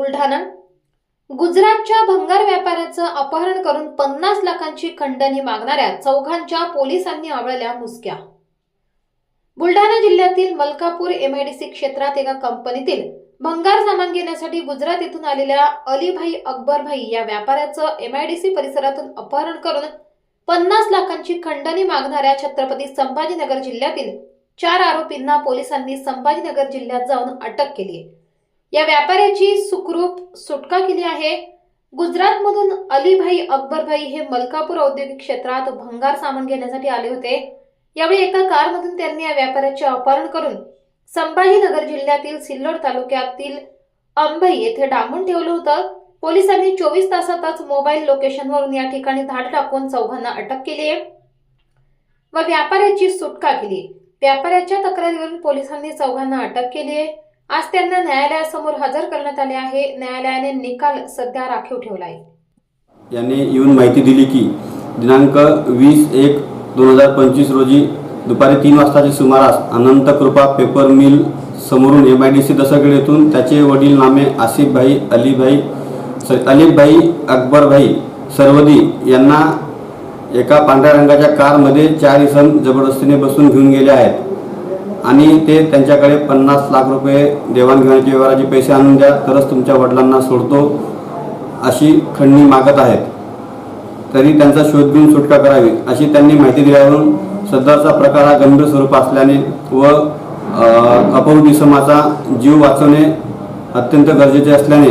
बुलढाणा. गुजरातच्या भंगार व्यापाऱ्याचं अपहरण करून पन्नास लाखांची खंडणी मागणाऱ्या चौघांच्या पोलिसांनी आवळल्या मुसक्या. बुलढाणा जिल्ह्यातील मलकापूर एमआयडीसी क्षेत्रात एका कंपनीतील भंगार सामान घेण्यासाठी गुजरात येथून आलेल्या अलीभाई अकबरभाई या व्यापाऱ्याचं एमआयडीसी परिसरातून अपहरण करून पन्नास लाखांची खंडणी मागणाऱ्या छत्रपती संभाजीनगर जिल्ह्यातील चार आरोपींना पोलिसांनी संभाजीनगर जिल्ह्यात जाऊन अटक केली आहे. या व्यापाऱ्याची सुखरूप सुटका केली आहे. गुजरातमधून अलीभाई अकबरभाई हे मलकापूर औद्योगिक क्षेत्रात भंगार सामान घेण्यासाठी आले होते. यावेळी एका कारमधून त्यांनी या व्यापाऱ्याचे अपहरण करून संभाजीनगर जिल्ह्यातील सिल्लोड तालुक्यातील अंबई येथे डांबून ठेवलं होतं. पोलिसांनी चोवीस तासातच मोबाईल लोकेशनवरून या ठिकाणी धाड टाकून चौघांना अटक केली आहे. व व्यापाऱ्याची सुटका केली व्यापाऱ्याच्या तक्रारीवरून पोलिसांनी चौघांना अटक केली आहे. आज त्यांना न्यायालयासमोर हजर करण्यात आले आहे. न्यायालयाने निकाल सध्या राखीव ठेवला आहे यांनी येऊन माहिती दिली की दिनांक वीस एक दोन हजार पंचवीस रोजी दुपारी तीन वाजताच्या सुमारास अनंत कृपा पेपर मिल समोरून M I D C Dasargad येथून त्याचे वडील नामे आसिफभाई अलीभाई सॉरी अलीफभाई अकबरभाई सरवदी यांना एका पांढऱ्या रंगाच्या कारमध्ये चार इसम जबरदस्तीने बसून घेऊन गेले आहेत. आणि ते त्यांच्याकडे पन्नास लाख रुपये देवाणघेवाणीचे व्यवहाराचे पैसे आणून द्या तरच तुमच्या वडिलांना सोडतो अशी खंडणी मागत आहेत. तरी त्यांचा शोध घेऊन सुटका करावी अशी त्यांनी माहिती दिल्यावरून सदरचा प्रकार हा गंभीर स्वरूप असल्याने व अ, अपहृत जीव वाचवणे अत्यंत गरजेचे असल्याने